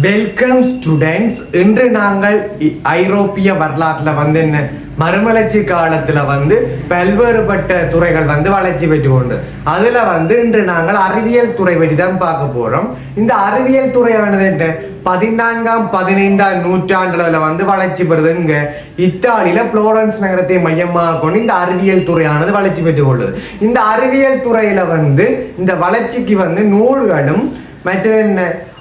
Welcome students இன்று நாங்கள் இ- ஐரோப்பிய வரலாற்றில் வந்து என்ன? மறுமலர்ச்சி காலத்தில் வந்து பல்வேறுபட்ட துறைகள் வந்து வளர்ச்சி பெற்று கொண்டு அதில் வந்து இன்று நாங்கள் அறிவியல் துறை பற்றி தான் பார்க்க போகிறோம் இந்த அறிவியல் துறையானது என்ன? பதினான்காம் பதினைந்தாம் நூற்றாண்டுல வந்து வளர்ச்சி பெறுது இங்க. இத்தாலியில புளோரன்ஸ் நகரத்தை மையமாக கொண்டு இந்த அறிவியல் துறையானது வளர்ச்சி பெற்றுக் கொள்ளுது இந்த அறிவியல் துறையில வந்து இந்த வளர்ச்சிக்கு வந்து நூல்களும் மற்றது என்ன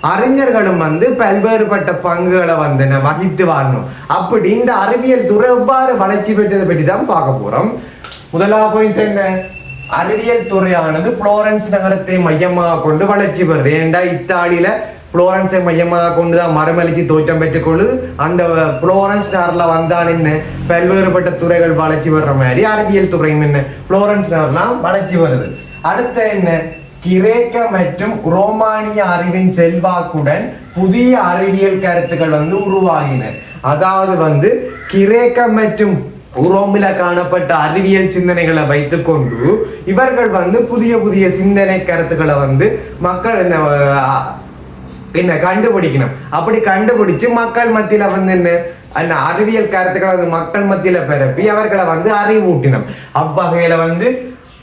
அறிஞர்களும் வந்து பல்வேறுபட்ட பங்குகளை வந்து என்ன வகித்து வரணும் அப்படி இந்த அறிவியல் துறை எவ்வாறு வளர்ச்சி பெற்றதை பற்றி தான் பார்க்க போறோம் முதலாவது பாயிண்ட்ஸ் என்ன அறிவியல் துறையானது புளோரன்ஸ் நகரத்தை மையமாக கொண்டு வளர்ச்சி பெறுது ஏண்டா இத்தாலியில புளோரன்ஸை மையமாக கொண்டு தான் மறுமலர்ச்சி தோற்றம் பெற்றுக் கொள்ளுது அந்த புளோரன்ஸ் நகர்ல வந்தான் என்ன பல்வேறுபட்ட துறைகள் வளர்ச்சி வர்ற மாதிரி அறிவியல் துறையும் என்ன புளோரன்ஸ் நகர்லாம் வளர்ச்சி வருது அடுத்து என்ன கிரேக்க மற்றும் ரோமானிய அறிவின் செல்வாக்குடன் புதிய அறிவியல் கருத்துக்கள் வந்து உருவாகின. அதாவது வந்து கிரேக்க மற்றும் உரோமில காணப்பட்ட அறிவியல் சிந்தனைகளை வைத்துக்கொண்டு இவர்கள் வந்து புதிய புதிய சிந்தனை கருத்துக்களை வந்து மக்கள் என்ன என்ன கண்டுபிடிக்கணும். அப்படி கண்டுபிடிச்சு மக்கள் மத்தியில வந்து என்ன அந்த அறிவியல் கருத்துக்களை வந்து மக்கள் மத்தியில பரப்பி அவர்களை வந்து அறிவூட்டினோம். அவ்வகையில வந்து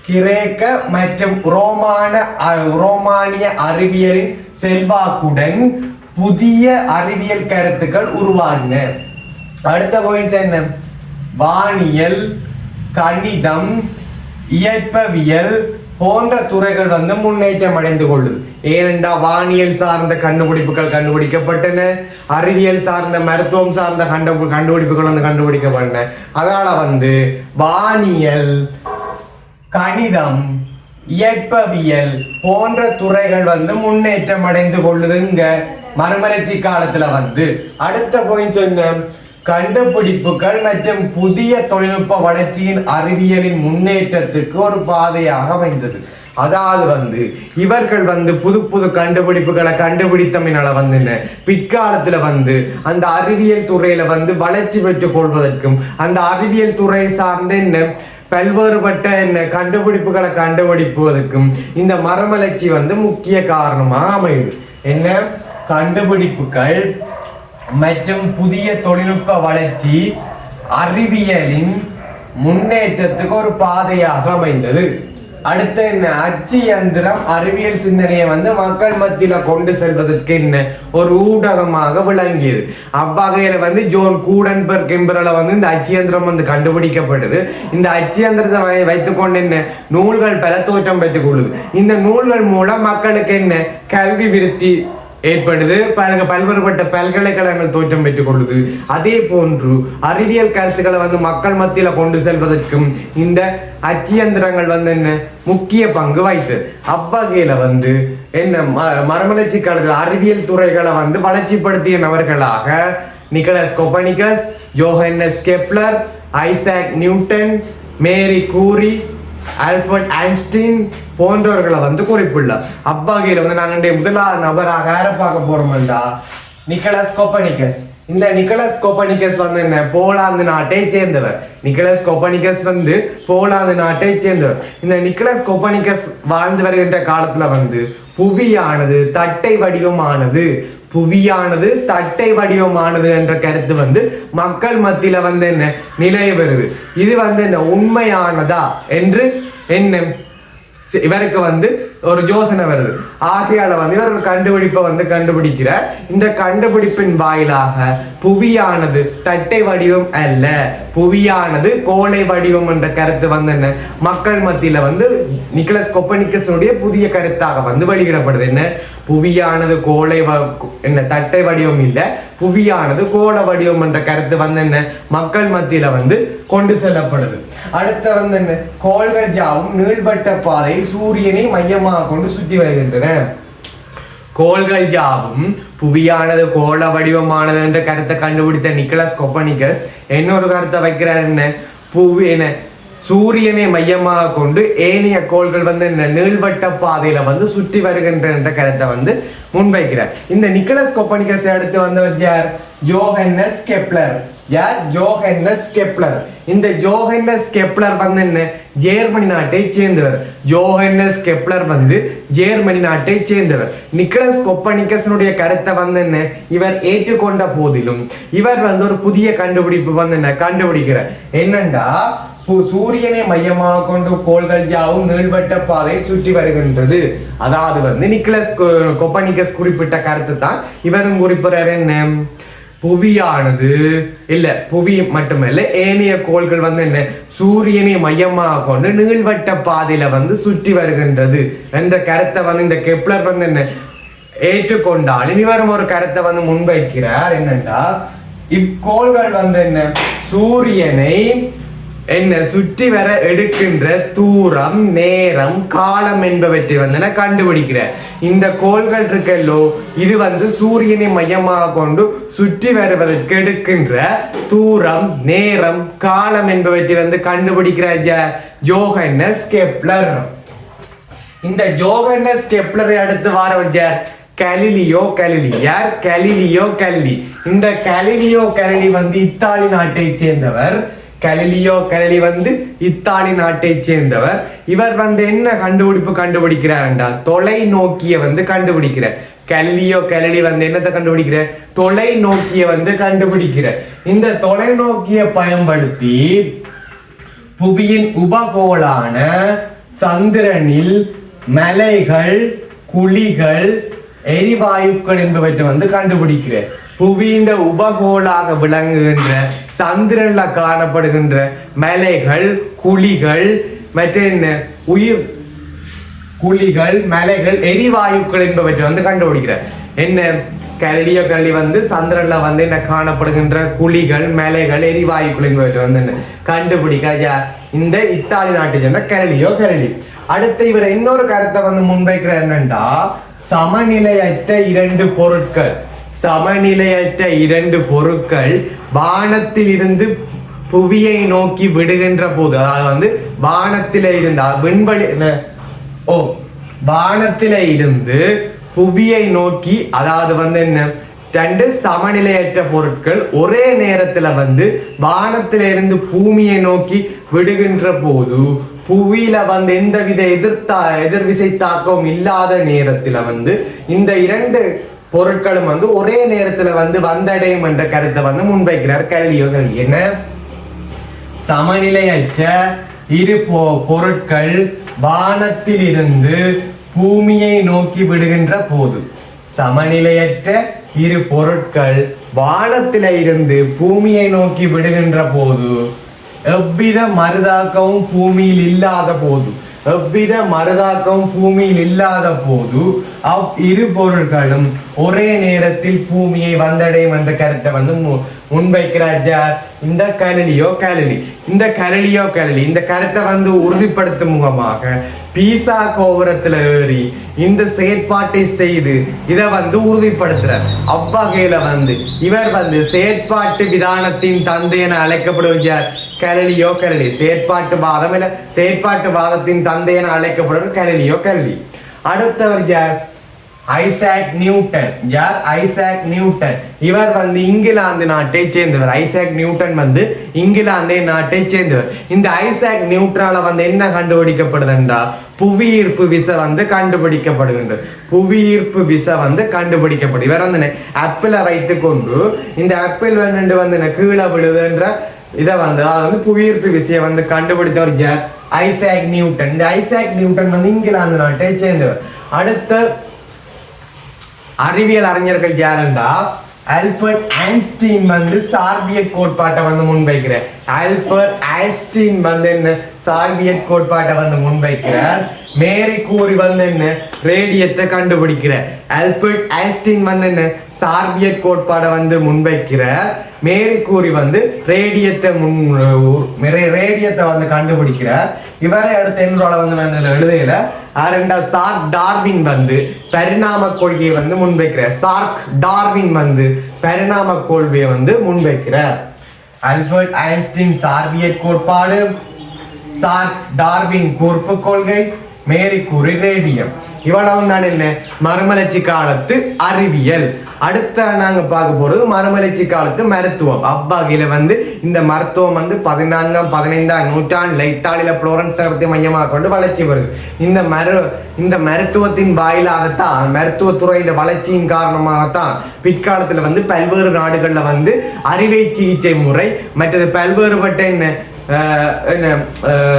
கிரேக்க மற்றும் ரோமான ரோமானிய அறிவியலின் செல்வாக்குடன் புதிய அறிவியல் கருத்துக்கள் உருவாகின. அடுத்த பாயிண்ட்ஸ் என்ன? வானியல் கணிதம் இயற்பவியல் போன்ற துறைகள் வந்து முன்னேற்றம் அடைந்து கொள்ளும். ஏனென்றா வானியல் சார்ந்த கண்டுபிடிப்புகள் கண்டுபிடிக்கப்பட்டன. அறிவியல் சார்ந்த மருத்துவம் சார்ந்த கண்டு கண்டுபிடிப்புகள் வந்து கண்டுபிடிக்கப்பட்டன. அதனால வந்து வானியல் கணிதம் இயற்பவியல் போன்ற துறைகள் வந்து முன்னேற்றம் அடைந்து கொள்ளுதுங்க. மறுமலர்ச்சி காலத்துல வந்து. அடுத்த பாயிண்ட் சொன்ன கண்டுபிடிப்புகள் மற்றும் புதிய தொழில்நுட்ப வளர்ச்சியின் அறிவியலின் முன்னேற்றத்துக்கு ஒரு பாதையாக அமைந்தது. அதாவது வந்து இவர்கள் வந்து புது புது கண்டுபிடிப்புகளை கண்டுபிடித்தமினால வந்து பிற்காலத்துல வந்து அந்த அறிவியல் துறையில வந்து வளர்ச்சி பெற்றுக் கொள்வதற்கும் அந்த அறிவியல் துறை சார்ந்த என்ன? பல்வேறுபட்ட என்ன கண்டுபிடிப்புகளை கண்டுபிடிப்பதற்கும் இந்த மரமலர்ச்சி வந்து முக்கிய காரணமாக அமையுது. என்ன? கண்டுபிடிப்புகள் மற்றும் புதிய தொழில்நுட்ப வளர்ச்சி அறிவியலின் முன்னேற்றத்துக்கு ஒரு பாதையாக அமைந்தது. அடுத்து என்ன? அச்சு இயந்திரம் அறிவியல் சிந்தனையை வந்து மக்கள் மத்தியில கொண்டு செல்வதற்கு என்ன? ஒரு ஊடகமாக விளங்கியது. அவ்வகையில வந்து ஜோன் கூடன்பர்க் என்பவரால வந்து இந்த அச்சு இயந்திரம் வந்து கண்டுபிடிக்கப்படுது. இந்த அச்சு இயந்திரத்தை வை- வைத்துக்கொண்டு என்ன? நூல்கள் பல தோற்றம் பெற்றுக் கொள்ளுது. இந்த நூல்கள் மூலம் மக்களுக்கு என்ன? கல்வி விருத்தி ஏற்படுது. பல பல்வேறுபட்ட பல்கலைக்கழகங்கள் தோற்றம் பெற்றுக் கொள்ளுது. அதே போன்று அறிவியல் கருத்துக்களை வந்து மக்கள் மத்தியில கொண்டு செல்வதற்கும் இந்த அச்சியந்திரங்கள் வந்து என்ன முக்கிய பங்கு வகித்தது அவ்வகையில வந்து என்ன ம- மரமலர்ச்சி காலத்தில் அறிவியல் துறைகளை வந்து வளர்ச்சிப்படுத்திய நபர்களாக Nicolaus Copernicus Johannes Kepler Isaac Newton Marie Curie Albert Einstein போன்றவர்களை வந்து குறிப்பிடல. அவ்வகையில் வந்து நாங்கள் இன்றைய முதலாவது நபராக யாரை பார்க்க போறோம்டா? நிக்கலஸ் கோப்பனிகஸ் இந்த நிக்கலஸ் கோப்பனிகஸ் வந்து என்ன? போலாந்து நாட்டை சேர்ந்தவர். நிக்கலஸ் கோப்பனிகஸ் வந்து போலாந்து நாட்டை சேர்ந்தவர். இந்த நிக்கலஸ் கோப்பனிகஸ் வாழ்ந்து வருகின்ற காலத்துல வந்து புவியானது தட்டை வடிவமானது புவியானது தட்டை வடிவமானது என்ற கருத்து வந்து மக்கள் மத்தியில வந்து என்ன நிலை வருது இது வந்து என்ன உண்மையானதா என்று என்ன? இவருக்கு வந்து ஒரு யோசனை வருது. ஆகையால வந்து இவர் ஒரு கண்டுபிடிப்பை வந்து கண்டுபிடிக்கிறார். இந்த கண்டுபிடிப்பின் வாயிலாக புவியானது தட்டை வடிவம் அல்ல. புவியானது கோளை வடிவம் என்ற கருத்து வந்து என்ன? மக்கள் மத்தியில வந்து நிக்கலஸ் கொப்பனிக்கசனுடைய புதிய கருத்தாக வந்து வெளியிடப்படுது. என்ன? புவியானது கோளை வ- என்ன தட்டை வடிவம் இல்லை. புவியானது கோள வடிவம் என்ற கருத்து வந்து என்ன? மக்கள் மத்தியில வந்து கொண்டு செல்லப்படுது. அடுத்த வந்து என்ன? கோள்கள் ஜாவும் நீள்வட்ட பாதையில் சூரியனை மையமாக கொண்டு சுற்றி வருகின்றன. கோள்கள் யாவும் புவியானது கோள வடிவமானது என்ற கருத்தை கண்டுபிடித்த நிக்கலஸ் கொப்பனிகஸ் இன்னொரு கருத்தை வைக்கிறார் என்ன? புவி என்ன சூரியனை மையமாக கொண்டு ஏனைய கோள்கள் வந்து என்ன நீள்வட்ட பாதையில வந்து சுற்றி வருகின்ற என்ற கருத்தை வந்து முன்வைக்கிறார். இந்த நிக்கலஸ் கொப்பனிகஸ் அடுத்து வந்தவர் யார்? ஜோஹன்னஸ் கெப்லர் யார்? ஜோஹன்னஸ் கெப்லர் இந்த ஜோஹன்னஸ் கெப்லர் வந்து என்ன? ஜேர்மனி நாட்டை சேர்ந்தவர். ஜோஹன்னஸ் கெப்லர் வந்து ஜேர்மனி நாட்டை சேர்ந்தவர். நிக்கலஸ் கொப்பனிக்கசனுடைய கருத்தை வந்து என்ன? இவர் ஏற்றுக்கொண்ட போதிலும். இவர் வந்து ஒரு புதிய கண்டுபிடிப்பு வந்து என்ன? கண்டுபிடிக்கிறார். என்னண்டா? சூரியனை மையமாக கொண்டு கோள்கள் யாவும் நீள்வட்ட பாதையை சுற்றி வருகின்றது. அதாவது வந்து நிக்கலஸ் கொப்பனிக்கஸ் குறிப்பிட்ட கருத்து தான் இவரும் குறிப்பிடுறார். என்ன? புவியானது. இல்ல புவி மட்டுமல்ல ஏனைய கோள்கள் வந்து என்ன? சூரியனை மையமாக கொண்டு நீள்வட்ட பாதையில வந்து சுற்றி வருகின்றது. என்ற கருத்தை வந்து இந்த கெப்லர் வந்து என்ன? ஏற்றுக்கொண்டால் இனிவரும் ஒரு கருத்தை வந்து முன்வைக்கிறார். என்னென்றா இக்கோள்கள் வந்து என்ன? சூரியனை என்ன சுற்றி வர எடுக்கின்ற தூரம் நேரம் காலம் என்பவற்றை வந்து நான் கண்டுபிடிக்கிறேன். இந்த கோள்கள் இருக்கல்லோ இது வந்து சூரியனை மையமாக கொண்டு சுற்றி வருவதற்கு எடுக்கின்ற தூரம் நேரம் காலம் என்பவற்றை வந்து கண்டுபிடிக்கிற ஜ- ஜோஹன்னஸ் கெப்லர் இந்த ஜோகன்னஸ் கெப்லரை அடுத்து வாரவர் யார் கலிலியோ கலிலி யார் கலிலியோ கலிலி இந்த கலிலியோ கலிலி வந்து இத்தாலி நாட்டை சேர்ந்தவர் கலிலியோ கலலி வந்து இத்தாலி நாட்டை சேர்ந்தவர். இவர் வந்து என்ன கண்டுபிடிப்பு கண்டுபிடிக்கிறார் என்றால் தொலைநோக்கிய வந்து கண்டுபிடிக்கிறார். கலிலியோ கலலி வந்து என்னத்தை கண்டுபிடிக்கிற தொலைநோக்கிய வந்து கண்டுபிடிக்கிற இந்த தொலைநோக்கிய பயன்படுத்தி புவியின் உபகோளான சந்திரனில் மலைகள் குழிகள் எரிவாயுக்கள் என்பவற்றை வந்து கண்டுபிடிக்கிற புவியின் உபகோளாக விளங்குகின்ற சந்திரன்ல காணப்படுகின்ற மலைகள் குழிகள் மற்ற என்ன உயிர் குழிகள் மலைகள் எரிவாயுக்கள் என்பவற்றை வந்து கண்டுபிடிக்கிறார். என்ன கலிலியோ கலி வந்து சந்திரன்ல வந்து என்ன காணப்படுகின்ற குழிகள் மலைகள் எரிவாயுக்கள் என்பவற்றை வந்து என்ன கண்டுபிடிக்க இந்த இத்தாலி நாட்டை சேர்ந்த கலிலியோ கரடி. அடுத்து இவர் இன்னொரு கருத்தை வந்து முன்வைக்கிறார் என்னண்டா சமநிலையற்ற இரண்டு பொருட்கள். சமநிலையற்ற இரண்டு பொருட்கள் வானத்தில் இருந்து புவியை நோக்கி விடுகின்ற போது அதாவது வந்து வானத்தில இருந்தா விண்வெளி ஓ வானத்தில இருந்து புவியை நோக்கி அதாவது வந்து என்ன? ரெண்டு சமநிலையற்ற பொருட்கள் ஒரே நேரத்தில் வந்து வானத்தில இருந்து பூமியை நோக்கி விடுகின்ற போது புவியில வந்து எந்தவித எதிர்த்தா எதிர்விசை தாக்கம் இல்லாத நேரத்தில் வந்து இந்த இரண்டு பொருட்களும் வந்து ஒரே நேரத்துல வந்து வந்தடையும் என்ற கருத்தை வந்து முன்வைக்கிறார் கல்வியோ என்ன? சமநிலையற்ற இரு பொ- பொருட்கள் வானத்தில் இருந்து பூமியை நோக்கி விடுகின்ற போது சமநிலையற்ற இரு பொருட்கள் வானத்தில இருந்து பூமியை நோக்கி விடுகின்ற போது எவ்வித மருதாக்கவும் பூமியில் இல்லாத போது எவ்வித மருதாக்கவும் பூமியில் இல்லாத போது அவ் இரு பொருட்களும் ஒரே நேரத்தில் பூமியை வந்தடையும் என்ற கருத்தை வந்து முன்வைக்கிறார் ஜார் இந்த கலிலியோ கலிலி இந்த கலிலியோ கலிலி இந்த கருத்தை வந்து உறுதிப்படுத்தும் முகமாக பீசா கோபுரத்துல ஏறி இந்த செயற்பாட்டை செய்து இதை வந்து உறுதிப்படுத்துறார். அவ்வகையில வந்து இவர் வந்து செயற்பாட்டு விதானத்தின் தந்தை என அழைக்கப்படுகிறார் யார்? கலிலியோ செயற்பாட்டு வாதம் இல்லை செயற்பாட்டு வாதத்தின் தந்தை என அழைக்கப்படுவது கலிலியோ கலிலி அடுத்தவர் யார்? Isaac Newton. யார்? Isaac Newton. இவர் வந்து இங்கிலாந்து நாட்டை சேர்ந்தவர். ஐசாக் நியூட்டன் வந்து இங்கிலாந்து நாட்டை சேர்ந்தவர். இந்த ஐசாக் நியூட்ரால வந்து என்ன கண்டுபிடிக்கப்படுதுன்றா புவியீர்ப்பு விசை வந்து கண்டுபிடிக்கப்படுகின்றது. புவியீர்ப்பு விசை வந்து கண்டுபிடிக்கப்படும் இவர் வந்து ஆப்பிளை வைத்துக்கொண்டு இந்த ஆப்பிள் வந்து வந்து என்ன கீழே விழுதுன்ற இதை வந்து அதாவது வந்து புவியீர்ப்பு விசையை வந்து கண்டுபிடித்தவர் யார்? Isaac Newton. இந்த ஐசாக் நியூட்டன் வந்து இங்கிலாந்து நாட்டை சேர்ந்தவர். அடுத்த அறிவியல் அறிஞர்கள் யாருண்டா? ஆல்பர்ட் ஐன்ஸ்டீன் வந்து சார்பிய கோட்பாட்டை வந்து முன்வைக்கிறார். ஆல்பர்ட் ஐன்ஸ்டீன் வந்து என்ன? சார்பியட் கோட்பாட்டை வந்து முன்வைக்கிறார். மேரி கூறி வந்து என்ன? ரேடியத்தை கண்டுபிடிக்கிறார். ஆல்பர்ட் ஐன்ஸ்டீன் வந்து என்ன? சார்பியட் கோட்பாடை வந்து முன்வைக்கிறார். மேரி கூறி வந்து ரேடியத்தை முன் ரேடியத்தை வந்து கண்டுபிடிக்கிறார். இவரை அடுத்து என்னோட வந்து நான் எழுதையில ரெண்டா சார்க் டார்வின் வந்து பரிணாம கொள்கையை வந்து முன்வைக்கிறார். சார்க் டார்வின் வந்து பரிணாம கொள்கையை வந்து முன்வைக்கிறார். அல்பர்ட் ஐன்ஸ்டீன் சார்பியட் கோட்பாடு. சார்க் டார்வின் கூர்ப்பு கொள்கை மேரி கூறி ரேடியம். இவ்வளவு தான் என்ன? மறுமலர்ச்சி காலத்து அறிவியல். அடுத்த நாங்க பார்க்க போறது மறுமலர்ச்சி காலத்து மருத்துவம். அப்பாகில வந்து இந்த மருத்துவம் வந்து பதினான்காம் பதினைந்தாம் நூற்றாண்டில் இத்தாலியில புளோரன்ஸ் நகரத்தை மையமாக கொண்டு வளர்ச்சி வருது இந்த மரு இந்த மருத்துவத்தின் வாயிலாகத்தான் மருத்துவத்துறையின் வளர்ச்சியின் காரணமாகத்தான் பிற்காலத்துல வந்து பல்வேறு நாடுகள்ல வந்து அறுவை சிகிச்சை முறை மற்றது பல்வேறுபட்ட என்ன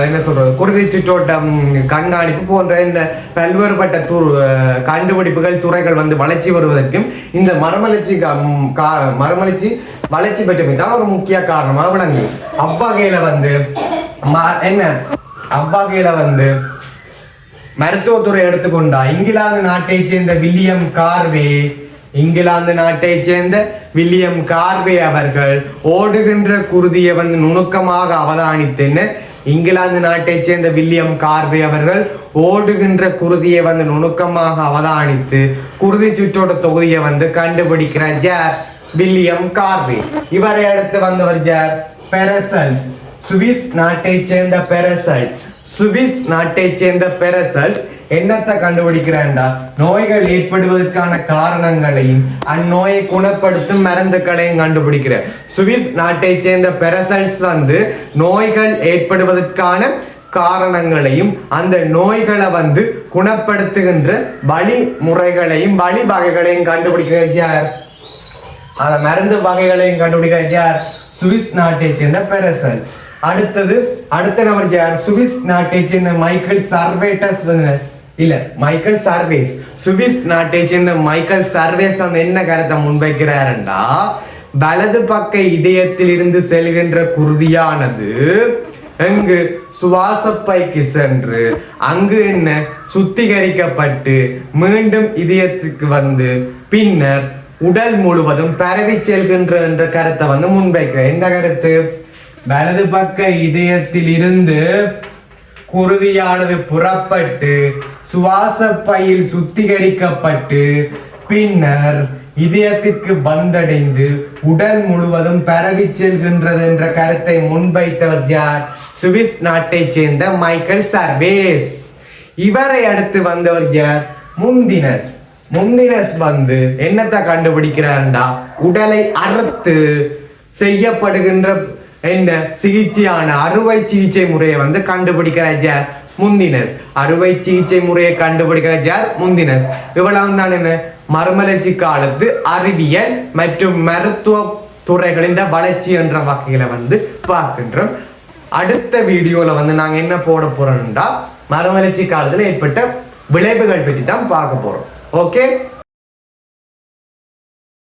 என்ன சொல்கிறது சொல்றது? குருதி சுற்றோட்டம் கண்காணிப்பு போன்ற இந்த பல்வேறுபட்ட து கண்டுபிடிப்புகள் துறைகள் வந்து வளர்ச்சி வருவதற்கும் இந்த மரமலர்ச்சி மரமலர்ச்சி கா- வளர்ச்சி பெற்றமை தான் ஒரு முக்கிய காரணமாக விளங்குது. அவ்வகையில வந்து ம- என்ன? அவ்வகையில வந்து மருத்துவத்துறை எடுத்துக்கொண்டா இங்கிலாந்து நாட்டை சேர்ந்த வில்லியம் கார்வே இங்கிலாந்து நாட்டை சேர்ந்த வில்லியம் கார்வே அவர்கள் ஓடுகின்ற குருதியை வந்து நுணுக்கமாக அவதானித்துன்னு இங்கிலாந்து நாட்டை சேர்ந்த வில்லியம் கார்வே அவர்கள் ஓடுகின்ற குருதியை வந்து நுணுக்கமாக அவதானித்து குருதி சுற்றோட தொகுதியை வந்து கண்டுபிடிக்கிறார் ஜார் வில்லியம் கார்வே. இவரை அடுத்து வந்தவர் ஜார் பெரசல்ஸ். சுவிஸ் நாட்டை சேர்ந்த பெரசல்ஸ். சுவிஸ் நாட்டை சேர்ந்த பெரசல்ஸ். என்னத்தை கண்டுபிடிக்கிறான்டா? நோய்கள் ஏற்படுவதற்கான காரணங்களையும் அந்நோயை குணப்படுத்தும் மருந்துகளையும் கண்டுபிடிக்கிற சுவிஸ் நாட்டை சேர்ந்த பெரசல்ஸ் வந்து நோய்கள் ஏற்படுவதற்கான காரணங்களையும் அந்த நோய்களை வந்து குணப்படுத்துகின்ற வழிமுறைகளையும் வழிவகைகளையும் கண்டுபிடிக்கிறது யார் அந்த மருந்து வகைகளையும் கண்டுபிடிக்கிற யார் சுவிஸ் நாட்டை சேர்ந்த பெரசல்ஸ். அடுத்தது அடுத்த நபர் யார் சுவிஸ் நாட்டை சேர்ந்த மைக்கேல் சர்வேட்டஸ் வந்து இல்ல மைக்கேல் சர்வேஸ் சுவிஸ் நாட்டை சேர்ந்த மைக்கேல் சர்வேஸ் அவன் என்ன கருத்தை முன்வைக்கிறாருண்டா வலது பக்க இதயத்தில் இருந்து செல்கின்ற குருதியானது எங்கு சுவாசப்பைக்கு சென்று அங்கு என்ன சுத்திகரிக்கப்பட்டு மீண்டும் இதயத்துக்கு வந்து பின்னர் உடல் முழுவதும் பரவி செல்கின்ற என்ற கருத்தை வந்து முன்வைக்கிறேன் என்ன கருத்து வலது பக்க இதயத்தில் இருந்து குருதியானது புறப்பட்டு சுவாச பையில் சுத்திகரிக்கப்பட்டு பின்னர் இதயத்திற்கு வந்தடைந்து உடல் முழுவதும் பரவி செல்கின்றது என்ற கருத்தை முன்வைத்தவர் யார்? சுவிஸ் நாட்டைச் சேர்ந்த மைக்கேல் சர்வேஸ். இவரை அடுத்து வந்தவர் யார்? முந்தினஸ். முந்தினஸ் வந்து என்னத்தை கண்டுபிடிக்கிறார்டா? உடலை அறுத்து செய்யப்படுகின்ற என்ன? சிகிச்சையான அறுவை சிகிச்சை முறையை வந்து கண்டுபிடிக்கிறார் யார்? முந்தினஸ். அறுவை சிகிச்சை முறையை கண்டுபிடிக்கிறார் யார்? முந்தினஸ். இவ்வளவு தான் என்ன? மறுமலர்ச்சி காலத்து அறிவியல் மற்றும் மருத்துவ துறைகளின் வளர்ச்சி என்ற வகையில வந்து பார்க்கின்றோம். அடுத்த வீடியோல வந்து நாங்க என்ன போட போறோம்டா? மறுமலர்ச்சி காலத்துல ஏற்பட்ட விளைவுகள் பற்றி தான் பார்க்க போறோம். ஓகே